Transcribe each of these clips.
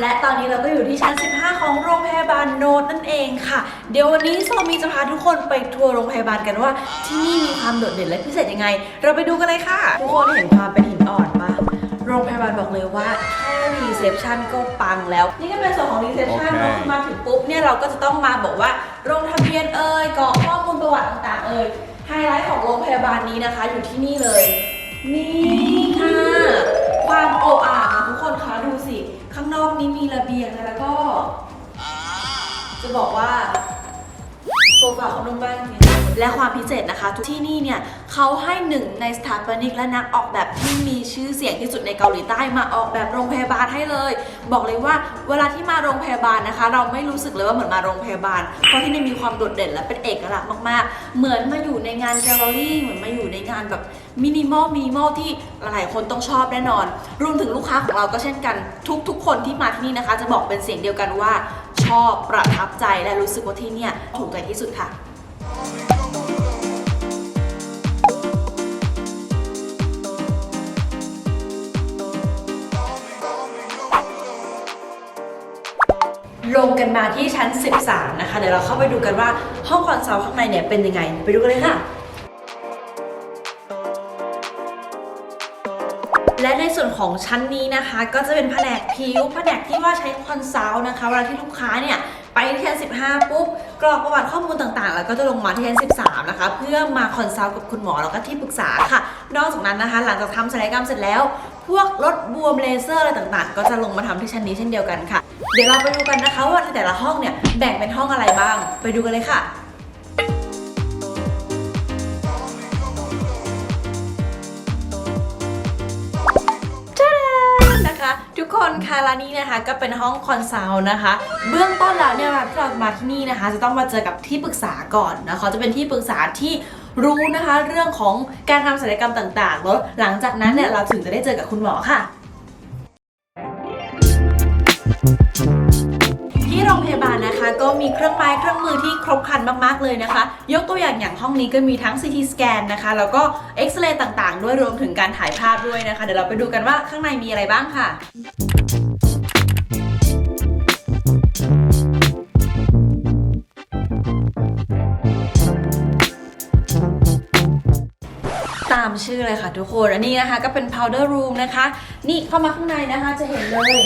และตอนนี้เราก็อยู่ที่ชั้น 15 ของโรงพยาบาลโนดนั่นเองค่ะ เดี๋ยววันนี้โซมีจะพาทุกคนไปทัวร์โรงพยาบาลกันว่า ที่นี่มีความโดดเด่นและพิเศษยังไง เราไปดูกันเลยค่ะ ทุกคนเห็นความเป็นหินอ่อนปะโรงพยาบาลบอกเลยว่าแค่รีเซพชันก็ปังแล้ว นี่ก็เป็นส่วนของรีเซพชันโอเคเนาะมาถึงปุ๊บเนี่ยเราก็จะต้องมาบอกว่าลงทะเบียนเอ่ยกรอกข้อมูลประวัติต่างๆเอ่ยไฮไลท์ของโรงพยาบาลนี้นะคะ อยู่ที่นี่เลย นี่ค่ะ และความพิเศษนะคะทุกที่นี่เนี่ยเขาให้หนึ่งในสถาปนิกและนักออกแบบที่มีชื่อเสียงที่สุดในเกาหลีใต้มาออกแบบโรงพยาบาลให้เลย บอกเลยว่าเวลาที่มาโรงพยาบาลนะคะ เราไม่รู้สึกเลยว่าเหมือนมาโรงพยาบาล เพราะที่นี่มีความโดดเด่นและเป็นเอกลักษณ์มากๆ เหมือนมาอยู่ในงานแกลเลอรี่เหมือนมาอยู่ในงานแบบมินิมอลมินิมอลที่หลายๆคนต้องชอบแน่นอน รวมถึงลูกค้าของเราก็เช่นกัน ทุกๆ คนที่มาที่นี่นะคะ จะบอกเป็นเสียงเดียวกันว่าชอบประทับใจและรู้สึกว่าที่เนี่ยถูกใจที่สุดค่ะ ลงกันมาที่ชั้น 13 นะคะ เดี๋ยวเราเข้าไปดูกันว่าห้องคอนซัลท์ข้างในเนี่ยเป็นยังไง ไปดูกันเลยค่ะ และในส่วนของชั้นนี้นะคะ ก็จะเป็นแผนกผิวแผนกที่ว่าใช้คอนซัลท์นะคะเวลาที่ลูกค้าเนี่ยไปที่ชั้น15 ปุ๊บกรอกประวัติข้อมูลต่างๆ แล้วก็จะลงมาที่ชั้น13 นะคะ เพื่อมาคอนซัลท์กับคุณหมอแล้วก็ที่ปรึกษาค่ะ นอกจากนั้นนะคะ หลังจากทำศัลยกรรมเสร็จแล้ว พวกลดบวมเลเซอร์อะไรต่างๆ ก็จะลงมาทำที่ชั้นนี้เช่นเดียวกันค่ะ เดี๋ยวเราไปดูกันนะคะว่าในแต่ละห้องเนี่ยแบ่งเป็นห้องอะไรบ้าง ไปดูกันเลยค่ะจ้านะคะทุกคนค่ะและนี่นะคะก็เป็นห้องคอนซัลท์นะคะ เบื้องต้นแล้วเนี่ยเวลาที่เรามาที่นี่นะคะ จะต้องมาเจอกับที่ปรึกษาก่อนนะคะจะเป็นที่ปรึกษาที่รู้นะคะ เรื่องของการทำศัลยกรรมต่างๆแล้วหลังจากนั้นเนี่ยเราถึงจะได้เจอกับคุณหมอค่ะ ที่โรงพยาบาลนะคะก็มีเครื่องไม้เครื่องมือที่ครบครันมากๆเลยนะคะ ยกตัวอย่างอย่างห้องนี้ก็มีทั้ง CT สแกนนะคะ แล้วก็เอ็กซเรย์ต่างๆ ด้วยรวมถึงการถ่ายภาพด้วยนะคะ เดี๋ยวเราไปดูกันว่าข้างในมีอะไรบ้างค่ะตามชื่อเลยค่ะทุกคน อันนี้นะคะก็เป็น powder room นะคะ นี่เข้ามาข้างในนะคะจะเห็นเลย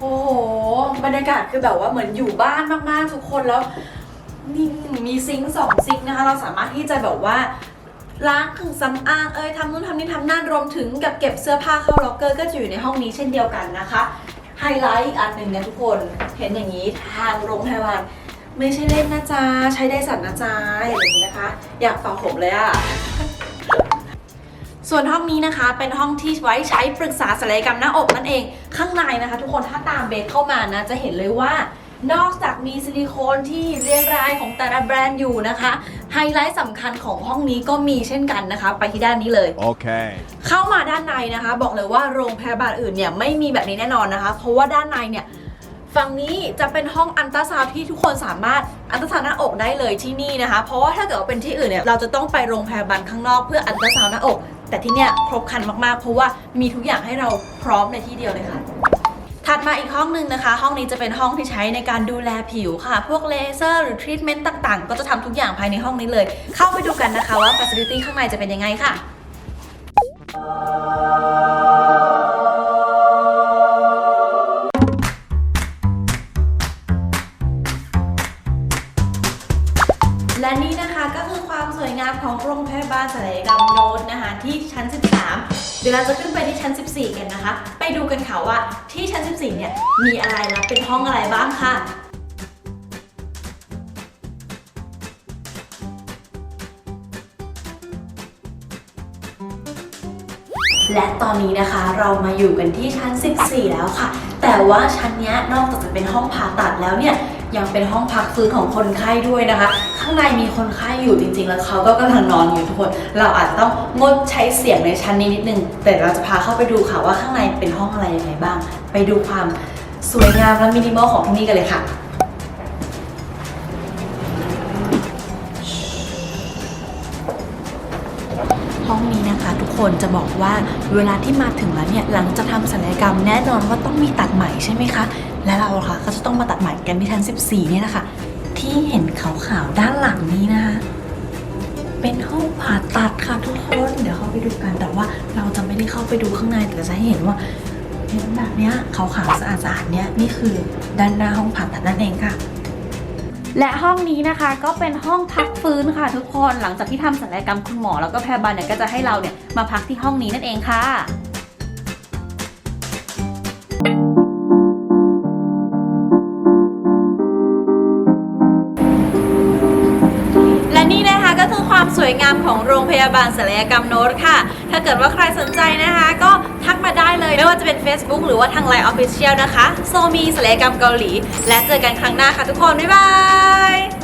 โอ้โห บรรยากาศคือแบบว่าเหมือนอยู่บ้านมากๆทุกคนแล้วนี่มีซิงค์สองซิงค์นะคะ เราสามารถที่จะแบบว่าล้างเครื่องสำอางเอ้ยทำนู่นทำนี่ทำนั่นรวมถึงกับเก็บเสื้อผ้าเข้าล็อกเกอร์ก็จะอยู่ในห้องนี้เช่นเดียวกันนะคะไฮไลท์อีกอันหนึ่งนะทุกคนเห็นอย่างนี้ทางโรงพยาบาลไม่ใช่เล่นนะจ๊ะ ใช้ได้สันนะจ๊ะอย่างนี้นะคะ อยากฟังผมเลยอะ ส่วนห้องนี้นะคะ เป็นห้องที่ไว้ใช้ปรึกษาศัลยกรรมหน้าอกนั่นเอง ข้างในนะคะ ทุกคนถ้าตามเบสเข้ามานะจะเห็นเลยว่านอกจากมีซิลิโคนที่เรียงรายของแต่ละแบรนด์อยู่นะคะ ไฮไลท์สำคัญของห้องนี้ก็มีเช่นกันนะคะ ไปที่ด้านนี้เลย Okay. เข้ามาด้านในนะคะ บอกเลยว่าโรงพยาบาลอื่นเนี่ยไม่มีแบบนี้แน่นอนนะคะ เพราะว่าด้านในเนี่ยฝั่งนี้จะเป็นห้องอันตราซาวด์ที่ทุกคนสามารถอันตราซาวด์หน้าอกได้เลยที่นี่นะคะ เพราะว่าถ้าเกิดว่าเป็นที่อื่นเนี่ยเราจะต้องไปโรงพยาบาลข้างนอกเพื่ออันตราซาวด์หน้าอก แต่ที่เนี่ยครบครันมากๆ เพราะว่ามีทุกอย่างให้เราพร้อมในที่เดียวเลยค่ะ ถัดมาอีกห้องหนึ่งนะคะ ห้องนี้จะเป็นห้องที่ใช้ในการดูแลผิวค่ะ พวกเลเซอร์หรือทรีทเมนต์ต่างๆ ก็จะทำทุกอย่างภายในห้องนี้เลย เข้าไปดูกันนะคะว่า Facility ข้างในจะเป็นยังไงค่ะ และนี่นะคะก็คือความสวยงามของโรงพยาบาลศัลยกรรมโน ที่ชั้น 13 เดี๋ยวเราจะขึ้นไปที่ชั้น 14 กันนะคะ ไปดูกันค่ะว่าที่ชั้น 14 เนี่ยมีอะไรและเป็นห้องอะไรบ้างค่ะและตอนนี้นะคะเรามาอยู่กันที่ชั้น 14 แล้วค่ะ แต่ว่าชั้นนี้นอกจากจะเป็นห้องผ่าตัดแล้วเนี่ย ยังเป็นห้องพักฟื้นของคนไข้ด้วยนะคะ ข้างในมีคนไข้อยู่จริง ๆ แล้วเขาก็กำลังนอนอยู่ทุกคน เราอาจจะต้องงดใช้เสียงในชั้นนี้นิดนึง แต่เราจะพาเข้าไปดูค่ะว่าข้างในเป็นห้องอะไรยังไงบ้าง ไปดูความสวยงามและมินิมอลของที่นี่กันเลยค่ะ คนจะบอกว่าเวลาที่มาถึงแล้วเนี่ยหลังจากทำศัลยกรรมแน่นอนว่าต้องมีตัดไหม่ใช่ไหมคะ และเราค่ะก็จะต้องมาตัดไหม่กันที่ชั้น14 เนี่ยนะคะที่เห็นขาวๆด้านหลังนี้นะคะเป็นห้องผ่าตัดค่ะทุกคนเดี๋ยวเข้าไปดูกันแต่ว่าเราจะไม่ได้เข้าไปดูข้างในแต่จะให้เห็นว่าเห็นแบบเนี้ยขาวๆสะอาดๆเนี่ยนี่คือด้านหน้าห้องผ่าตัดนั่นเองค่ะ และห้องนี้นะคะก็เป็นห้องพักฟื้นค่ะทุกคนหลังจากที่ทำศัลยกรรมคุณหมอแล้วก็แพทย์บาลเนี่ยก็จะให้เราเนี่ยมาพักที่ห้องนี้นั่นเองค่ะและ ความสวยงามของโรงพยาบาลศัลยกรรมโน้ตค่ะ ถ้าเกิดว่าใครสนใจนะคะ ก็ทักมาได้เลย ไม่ว่าจะเป็น Facebook หรือว่าทาง Line Official นะคะ โซมีศัลยกรรมเกาหลี และเจอกันครั้งหน้าค่ะทุกคน บ๊ายบาย